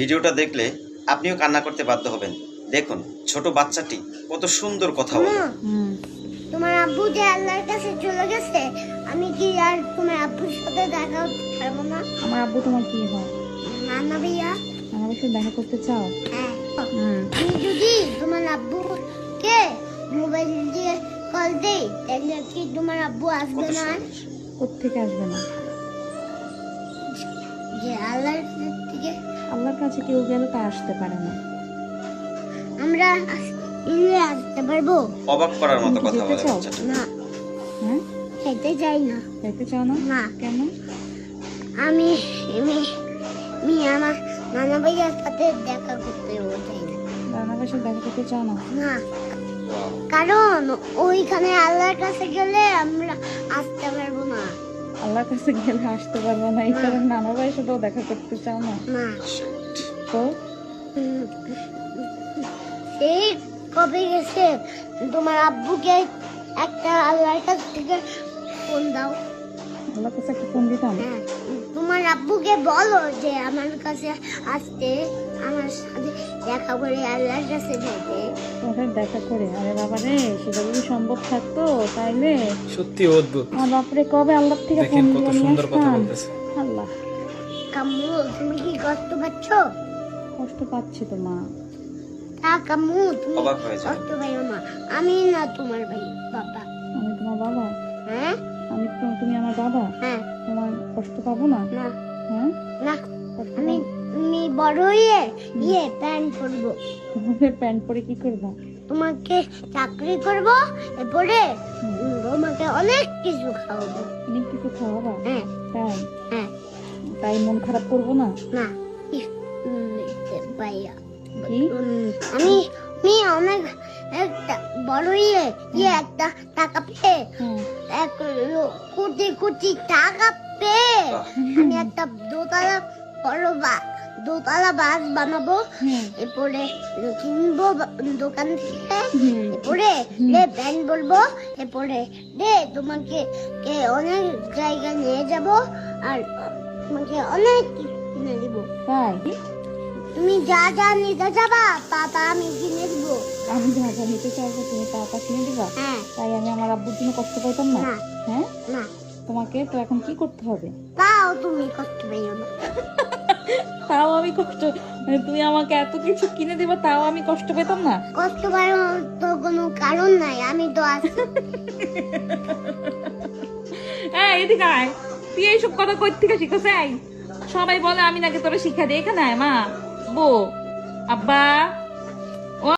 ভিডিওটা দেখলে আপনিও কান্না করতে বাধ্য হবেন। দেখুন ছোট বাচ্চাটি কত সুন্দর কথা বলে। হুম তোমার আব্বু যে আল্লাহর কাছে চলে গেছে আমি কি আর তোমার আব্বুর সাথে দেখা করতে পারব না? আমার আব্বু তোমার কি হয়? নানা ভাইয়া। আমার সাথে দেখা করতে চাও? হ্যাঁ। আমি যদি তোমার আব্বুকে মোবাইল দিয়ে কল দেই তাহলে কি তোমার আব্বু আসবে না? কোথেকে আসবে না? যে আল্লাহর থেকে আল্লাহর কাছে কেউ গেলে তা আসতে পারে না। আমরা ইলে আসতে পারব। অবাক করার মতো কথা যেতে বলে না। হ্যাঁ? খেতে চাই না। যাইতে চাও না? না। কেন? আমি আমি আমি আমার নানা ভাইয়ার সাথে দেখা করতে চাই না? রান্নার সাথে দেখা করতে চাও না? না। কারণ ওইখানে আল্লাহর কাছে গেলে আমরা আসতে পারব না। আল্লাহর কাছে গেলে আসতে পারবে না এই কারণে নানা ভাই সাথেও দেখা করতে চাও না? তো? এই সেই কবে গেছে? তোমার আব্বুকে একটা আল্লাহর কাছ থেকে ফোন দাও। আল্লাহর কাছে একটা ফোন দিতাম? হ্যাঁ। তোমার আব্বুকে বলো যে আমার কাছে আসতে আমার সাথে দেখা করে আল্লাহর কাছে যেতে তোমাদের দেখা করে। আরে বাবা রে সেটা যদি সম্ভব থাকতো তাইলে সত্যি অদ্ভুত। আমার বাপরে কবে আল্লাহ থেকে ফোন দেখেন কত সুন্দর কথা বলতেছে। আল্লাহ। কাম্মু তুমি কি কষ্ট পাচ্ছ? কষ্ট পাচ্ছি তো মা। তা কাম্মু তুমি হয়ে কষ্ট পাইও না। আমি না তোমার ভাই বাবা। আমি তোমার বাবা? হ্যাঁ? আমি তো তুমি আমার বাবা? হ্যাঁ। কষ্ট পাবো না? না। হ্যাঁ? না আমি আমি বড় হয়ে ইয়ে প্যান্ট প্যান্ট পরে কি করব? তোমাকে চাকরি করব এরপরে তোমাকে অনেক কিছু খাওয়াবো। অনেক কিছু খাওয়াবা? হ্যাঁ। তাই? হ্যাঁ। তাই মন খারাপ করব না? না। ভাইয়া। আমি আমি অনেক একটা বড় ইয়ে ইয়ে একটা টাকা পেয়ে এক কোটি কোটি টাকা পেয়ে আমি একটা দোতলা বড় বা দোতলা বাস বানাবো। হ্যাঁ এরপরে কিনবো দোকান থেকে। এরপরে রে প্যান্ট বলব। এরপরে রে তোমাকে কে অনেক জায়গায় নিয়ে যাব আর তোমাকে অনেক কিনে দিব। তুমি যা যা নিতে যাবা পাপা আমি কিনে দিব। আমি যা যা নিতে চাইব তুমি তা কিনে দিবা? হ্যাঁ। তাই আমি আমার আব্বুর জন্য কষ্ট পাইতাম না? না। হ্যাঁ? না। তোমাকে তো এখন কি করতে হবে? তাও তুমি কষ্ট পাইও না। তাও আমি কষ্ট মানে তুমি আমাকে এত কিছু কিনে দেবা তাও আমি কষ্ট পেতাম না? কষ্ট পাওয়ার তো কোনো কারণ নাই আমি তো আছি। হ্যাঁ এদিকে আয়। তুই এইসব কথা কই থেকে শিখেছ? এই সবাই বলে আমি নাকি তোরা শিক্ষা দিই এখানে আয় মা। বো আব্বা